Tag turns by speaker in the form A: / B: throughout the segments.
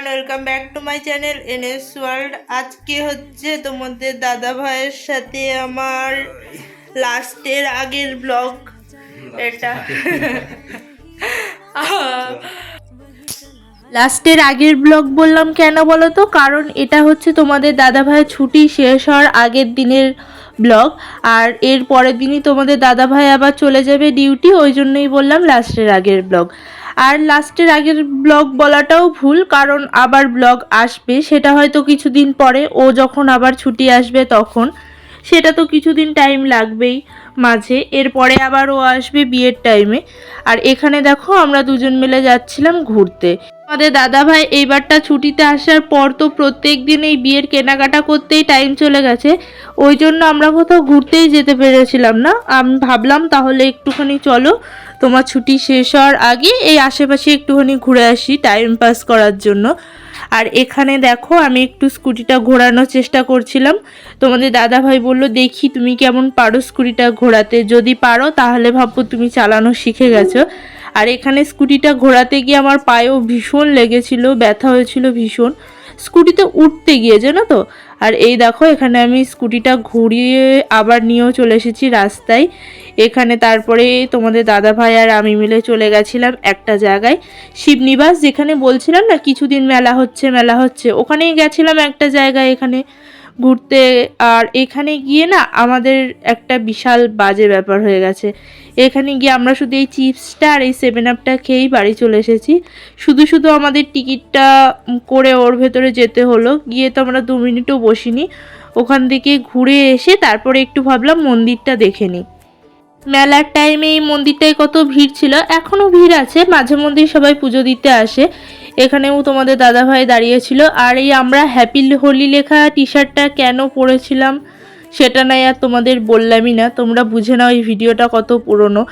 A: Everyone welcome back to my channel N S world আজকে হচ্ছে তোমাদের দাদা ভাইয়ের সাথে আমার লাস্টের আগের ব্লগ এটা। লাস্টের আগের ব্লগ বললাম কেন বলো তো? কারণ এটা হচ্ছে তোমাদের দাদা ভাইয়ের ছুটি শেষ হওয়ার আগের দিনের ব্লগ আর এর পরের দিনই তোমাদের দাদা ভাই আবার চলে যাবে ডিউটি ওই জন্যই বললাম লাস্টের আগের ব্লগ আর লাস্টের আগের ব্লগ বলাটাও ভুল, কারণ আবার ব্লগ আসবে। সেটা হয়তো কিছুদিন পরে, ও যখন আবার ছুটি আসবে তখন। সেটা তো কিছুদিন টাইম লাগবেই মাঝে। এরপরে আবার ও আসবে বিয়ের টাইমে আর এখানে দেখো আমরা দুজন মিলে যাচ্ছিলাম ঘুরতে। আমাদের দাদা ভাই এইবারটা ছুটিতে আসার পর তো প্রত্যেক দিন এই বিয়ের কেনাকাটা করতেই টাইম চলে গেছে। ওই জন্য আমরা কোথাও ঘুরতেই যেতে পেরেছিলাম না। আমি ভাবলাম তাহলে একটুখানি চলো, তোমার ছুটি শেষ হওয়ার আগে এই আশেপাশে একটুখানি ঘুরে আসি টাইম পাস করার জন্য। আর এখানে দেখো আমি একটু স্কুটিটা ঘোরানোর চেষ্টা করছিলাম। তোমাদের দাদাভাই বলল, দেখি তুমি কেমন পারো স্কুটিটা ঘোরাতে। যদি পারো, তাহলে ভাববো তুমি চালানো শিখে গেছো। আর এখানে স্কুটিটা ঘোরাতে গিয়ে আমার পায়েও ভীষণ লেগেছিল, ব্যথা হয়েছিল ভীষণ। স্কুটিতে উঠতে গিয়ে, জানো তো? আর এই দেখো, এখানে আমি স্কুটিটা ঘুরিয়ে আবার নিয়েও চলে এসেছি রাস্তায়। এখানে তারপরে তোমাদের দাদা ভাই আর আমি মিলে চলে গেছিলাম একটা জায়গায়। শিবনিবাস যেখানে বলছিলাম না, কিছুদিন মেলা হচ্ছে মেলা হচ্ছে, ওখানেই গেছিলাম একটা জায়গায় এখানে। ঘুরতে। আর এখানে গিয়ে না আমাদের একটা বিশাল বাজে ব্যাপার হয়ে গেছে। এখানে গিয়ে আমরা শুধু এই চিপসটা আর এই সেভেন আপটা খেয়েই বাড়ি চলে এসেছি। শুধু শুধু আমাদের টিকিটটা করে ওর ভেতরে যেতে হলো। গিয়ে তো আমরা দু মিনিটও বসিনি। ওখান থেকে ঘুরে এসে তারপরে একটু ভাবলাম মন্দিরটা দেখে নিই। মেলার টাইমে এই মন্দিরটায় কত ভিড় ছিল? এখনও ভিড় আছে। মাঝে মধ্যেই সবাই পুজো দিতে আসে। এখানেও তোমাদের দাদাভাই দাঁড়িয়েছিল। আর এই আমরা হ্যাপি হোলি লেখা টি শার্টটা কেন পরেছিলাম সেটা নাই আর তোমাদের বললামই না। তোমরা বুঝে নাও এই ভিডিওটা কত পুরনো।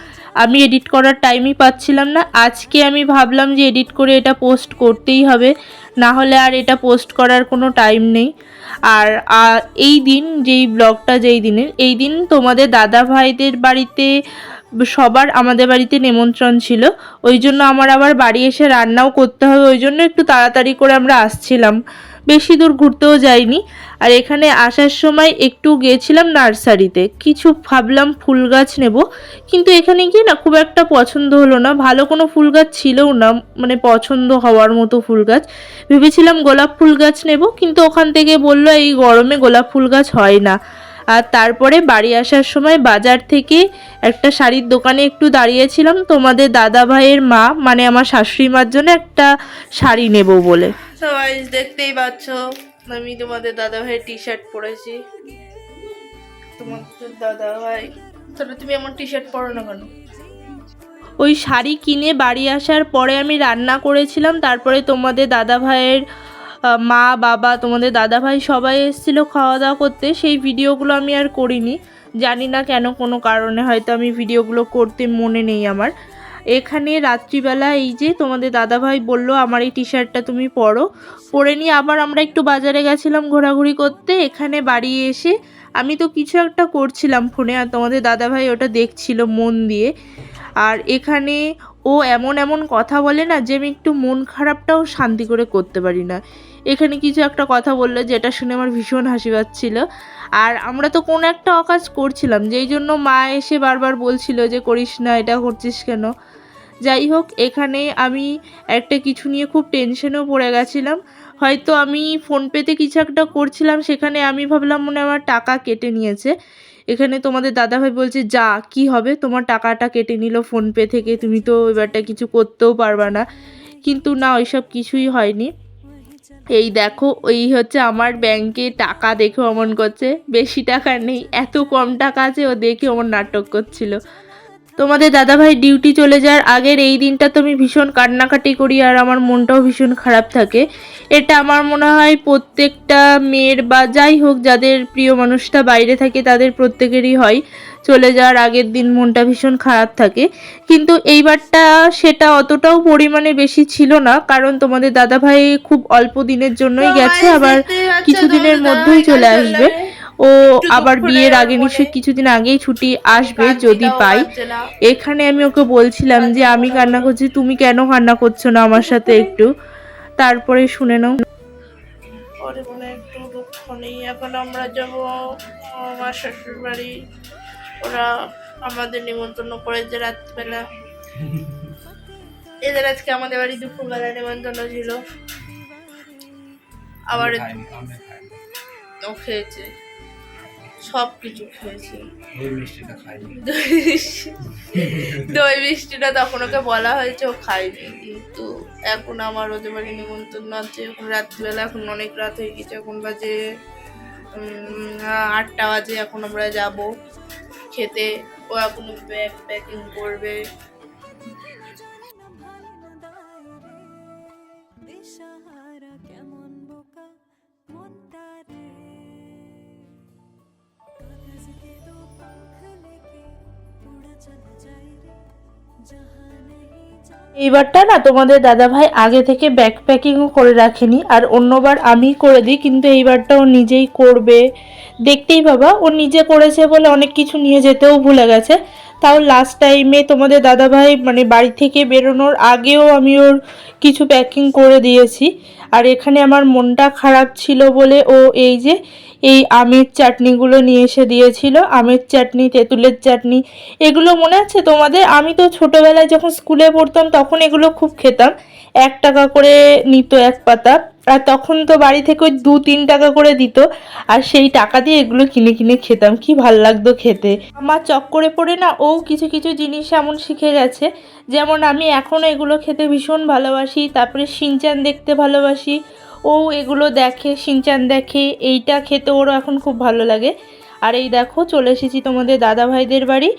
A: আমি এডিট করার টাইমই পাচ্ছিলাম না। আজকে আমি ভাবলাম যে এডিট করে এটা পোস্ট করতেই হবে। না হলে আর এটা পোস্ট করার কোনো টাইম নেই। আর এই দিন যেই ব্লগটা যেই দিনের, এই দিন তোমাদের দাদা ভাইদের বাড়িতে সবার আমাদের বাড়িতে নিমন্ত্রণ ছিল। ওই জন্য আমার আবার বাড়ি এসে রান্নাও করতে হবে, ওই জন্য একটু তাড়াতাড়ি করে আমরা আসছিলাম। বেশি দূর ঘুরতেও যাইনি। আর এখানে আসার সময় একটু গিয়েছিলাম নার্সারিতে। কিছু ভাবলাম ফুল গাছ নেব, কিন্তু এখানে গিয়ে না খুব একটা পছন্দ হলো না। ভালো কোনো ফুল গাছ ছিলও না মানে পছন্দ হওয়ার মতো ফুল গাছ। ভেবেছিলাম গোলাপ ফুল গাছ নেব, কিন্তু ওখান থেকে বলল এই গরমে গোলাপ ফুল গাছ হয় না। আর তারপরে বাড়ি আসার সময় বাজার থেকে একটা শাড়ির দোকানে একটু দাঁড়িয়েছিলাম। তোমাদের দাদা ভাইয়ের মা মানে আমার শাশুড়ি মার জন্য একটা শাড়ি নেব বলে। সবাই দেখতেই পাচ্ছ আমি তোমাদের দাদা ভাইয়ের টি শার্ট পরেছি। তোমাদের দাদা ভাই তাহলে তুমি আমার টি শার্ট পরো না কেন? ওই শাড়ি কিনে বাড়ি আসার পরে আমি রান্না করেছিলাম তারপরে তোমাদের দাদা ভাইয়ের মা, বাবা, তোমাদের দাদা ভাই সবাই এসেছিল খাওয়া দাওয়া করতে। সেই ভিডিওগুলো আমি আর করিনি। জানি না কেন কোনো কারণে, হয়তো আমি ভিডিওগুলো করতে মনে নেই আমার। এখানে রাত্রিবেলা এই যে তোমাদের দাদাভাই বলল, আমার এই টি শার্টটা তুমি পরো। পরে নিয়ে আবার আমরা একটু বাজারে গেছিলাম ঘোরাঘুরি করতে। এখানে বাড়ি এসে আমি তো কিছু একটা করছিলাম ফোনে, আর তোমাদের দাদাভাই ওটা দেখছিল মন দিয়ে। আর এখানে ও এমন এমন কথা বলে না যে আমি একটু মন খারাপটাও শান্তি করে করতে পারি না। এখানে কিছু একটা কথা বলল যেটা শুনে আমার ভীষণ হাসি পাচ্ছিল। আর আমরা তো কোনো একটা অকাজ করছিলাম, যেই জন্য মা এসে বারবার বলছিল যে করিস না, এটা করছিস কেন? যাই হোক, এখানে আমি একটা কিছু নিয়ে খুব টেনশনেও পড়ে গেছিলাম। হয়তো আমি ফোনপেতে কিছু একটা করছিলাম, সেখানে আমি ভাবলাম মনে আমার টাকা কেটে নিয়েছে। এখানে তোমাদের দাদাভাই বলছে, যা, কি হবে? তোমার টাকাটা কেটে নিল ফোনপে থেকে, তুমি তো এবারটা কিছু করতেও পারবা না। কিন্তু না, ওইসব কিছুই হয়নি। এই দেখো, এই হচ্ছে আমার ব্যাংকে টাকা দেখে অমন করছে। বেশি টাকা নেই, এত কম টাকা আছে, ও দেখে অমন নাটক করছিল। তোমাদের দাদাভাই ডিউটি চলে যাওয়ার আগের এই দিনটা তো আমি ভীষণ কান্নাকাটি করি আর আমার মনটাও ভীষণ খারাপ থাকে। এটা আমার মনে হয় প্রত্যেকটা মেয়ের বা যাই হোক যাদের প্রিয় মানুষটা বাইরে থাকে তাদের প্রত্যেকেরই হয়। চলে যাওয়ার আগের দিন মনটা ভীষণ খারাপ থাকে। কিন্তু এইবারটা সেটা অতটাও পরিমাণে বেশি ছিল না কারণ তোমাদের দাদাভাই খুব অল্প দিনের জন্যই গেছে আবার কিছুদিনের মধ্যেই চলে আসবে। ও আবার বিয়ের আগে। নিশ্চয়ই কিছুদিন আগেই ছুটি আসবে যদি পাই। এখানে আমি ওকে বলছিলাম যে আমি কান্না করছি তুমি কেন কান্না করছ না আমার সাথে একটু? তারপরে শুনে নাও।
B: মনে একটু দুঃখ নেই। এখন আমরা যাব আমার শ্বশুর বাড়ি ওরা আমাদের নিমন্ত্রণ করেছে রাত্রিবেলা। এদের আজকে আমাদের বাড়ি দুপুরবেলা নিমন্ত্রণ ছিল। আবার ও খেয়েছে। সব কিছু খেয়েছে।
C: দই মিষ্টিটা
B: তখন ওকে বলা হয়েছে ও খায়নি। কিন্তু এখন আমার ওদের বাড়ি নিমন্ত্রণ আছে। এখন রাত্রিবেলা এখন অনেক রাত হয়ে গেছে। এখন বাজে আটটা বাজে। এখন আমরা যাব খেতে। ও এখন ব্যাগ প্যাকিং করবে।
D: কেমন বোকা? মনটা রে
A: এইবারটা না তোমাদের দাদা ভাই আগে থেকে ব্যাক প্যাকিংও করে রাখেনি, আর অন্যবার আমি করে দিই, কিন্তু এইবারটা ও নিজেই করবে। দেখতেই বাবা, ও নিজে করেছে বলে অনেক কিছু নিয়ে যেতেও ভুলে গেছে। তাও লাস্ট টাইমে তোমাদের দাদাভাই মানে বাড়ি থেকে বেরোনোর আগেও আমি ওর কিছু প্যাকিং করে দিয়েছি। আর এখানে আমার মনটা খারাপ ছিল বলে ও এই যে, এই আমের চাটনিগুলো নিয়ে এসে দিয়েছিল। আমের চাটনি, তেঁতুলের চাটনি, এগুলো মনে আছে তোমাদের? আমি তো ছোটোবেলায় যখন স্কুলে পড়তাম তখন এগুলো খুব খেতাম। এক টাকা করে নিত এক পাতা। আর তখন তো বাড়ি থেকে ওই দু তিন টাকা করে দিত। আর সেই টাকা দিয়ে এগুলো কিনে কিনে খেতাম। কি ভালো লাগতো খেতে। আমার চক্করে পড়ে না ও কিছু কিছু জিনিস এমন শিখে গেছে। যেমন আমি এখন এগুলো খেতে ভীষণ ভালোবাসি, তারপরে সিনচান দেখতে ভালোবাসি। ও এগুলো দেখে সিনচান দেখে, এইটা খেতে ওরও এখন খুব ভালো লাগে। আর এই দেখো, চলে এসেছি তোমাদের দাদা ভাইদের বাড়ি।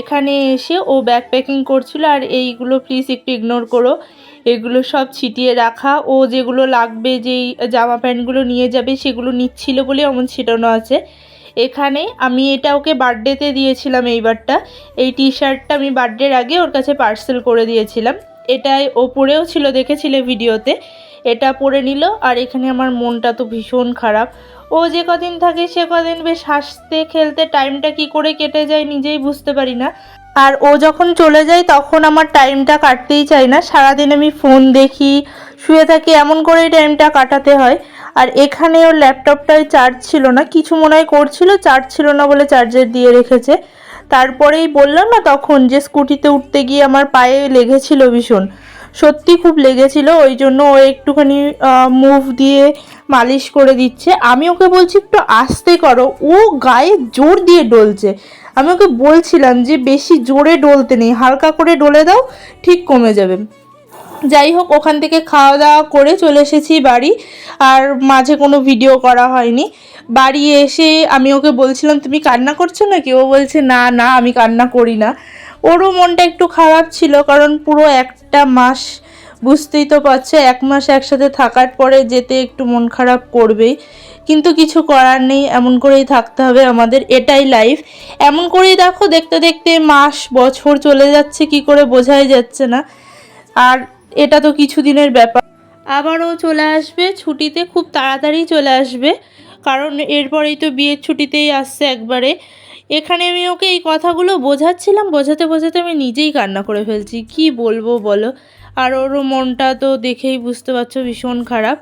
A: এখানে এসে ও ব্যাগ প্যাকিং করছিল আর এইগুলো প্লিজ একটু ইগনোর করো। এগুলো সব ছিটিয়ে রাখা। ও যেগুলো লাগবে, যেই জামা প্যান্টগুলো নিয়ে যাবে, সেগুলো নিচ্ছিল বলে অমন ছিটানো আছে। এখানে আমি এটা ওকে বার্থডেতে দিয়েছিলাম এইবারটা। এই টি শার্টটা আমি বার্থডের আগে ওর কাছে পার্সেল করে দিয়েছিলাম। এটাই ও পরেও ছিল দেখেছিলে ভিডিওতে এটা পরে নিল, আর এখানে আমার মনটা তো ভীষণ খারাপ। ও যে কদিন থাকে, সে কদিন বেশ হাসতে খেলতে টাইমটা কি করে কেটে যায় নিজেই বুঝতে পারি না। আর ও যখন চলে যায়, তখন আমার টাইমটা কাটতেই চাই না। সারাদিন আমি ফোন দেখি, শুয়ে থাকি, এমন করেই টাইমটা কাটাতে হয়। আর এখানে ওর ল্যাপটপটায় চার্জ ছিল না, কিছু মনে হয় করছিল চার্জ ছিল না বলে চার্জার দিয়ে রেখেছে। তারপরেই বললাম না তখন যে স্কুটিতে উঠতে গিয়ে আমার পায়ে লেগেছিল ভীষণ। সত্যি খুব লেগেছিল, ওই জন্য ও একটুখানি মুভ দিয়ে মালিশ করে দিচ্ছে। আমি ওকে বলছি, একটু আস্তে করো। ও গায়ে জোর দিয়ে ডলছে। আমি ওকে বলছিলাম যে, বেশি জোরে ডলতে নেই, হালকা করে ডলে দাও, ঠিক কমে যাবে। যাই হোক, ওখান থেকে খাওয়া দাওয়া করে চলে এসেছি বাড়ি, আর মাঝে কোনো ভিডিও করা হয়নি। বাড়ি এসে আমি ওকে বলছিলাম, তুমি কান্না করছ নাকি? ও বলছে, না না, আমি কান্না করি না। ওরও মনটা একটু খারাপ ছিল, কারণ পুরো একটা মাস বুঝতেই তো পারছ, এক মাস একসাথে থাকার পরে যেতে একটু মন খারাপ করবেই। কিন্তু কিছু করার নেই, এমন করেই থাকতে হবে আমাদের, এটাই লাইফ এমন করেই দেখো, দেখতে দেখতে মাস, বছর চলে যাচ্ছে, কি করে বোঝাই যাচ্ছে না। আর এটা তো কিছুদিনের ব্যাপার। আবারও চলে আসবে, ছুটিতে খুব তাড়াতাড়ি চলে আসবে, কারণ এরপরেই তো বিয়ের ছুটিতেই আসছে একবারে। এখানে আমি ওকে এই কথাগুলো বোঝাচ্ছিলাম বোঝাতে বোঝাতে আমি নিজেই কান্না করে ফেলছি। কি বলব বলো? আর ওরও মনটা তো দেখেই বুঝতে পারছ ভীষণ খারাপ।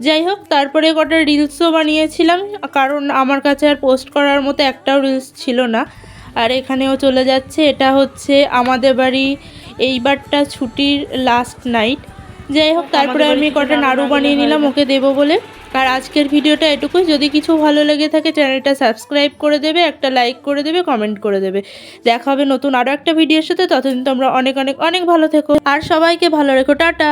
A: যাই হোক তারপরে কটা রিলসও বানিয়েছিলাম কারণ আমার কাছে আর পোস্ট করার মতো একটাও রিলস ছিল না। আর এখানেও চলে যাচ্ছে এটা হচ্ছে আমাদের বাড়ি এইবারটা ছুটির লাস্ট নাইট যাই হোক তারপরে আমি কটা নাড়ু বানিয়ে নিলাম ওকে দেবো বলে। আর আজকের ভিডিওটা এটুকুই। যদি কিছু ভালো লেগে থাকে, চ্যানেলটা সাবস্ক্রাইব করে দেবে, একটা লাইক করে দেবে, কমেন্ট করে দেবে। দেখা হবে নতুন আরও একটা ভিডিওর সাথে। ততদিন তোমরা অনেক অনেক অনেক ভালো থেকো। আর সবাইকে ভালো রেখো। টাটা।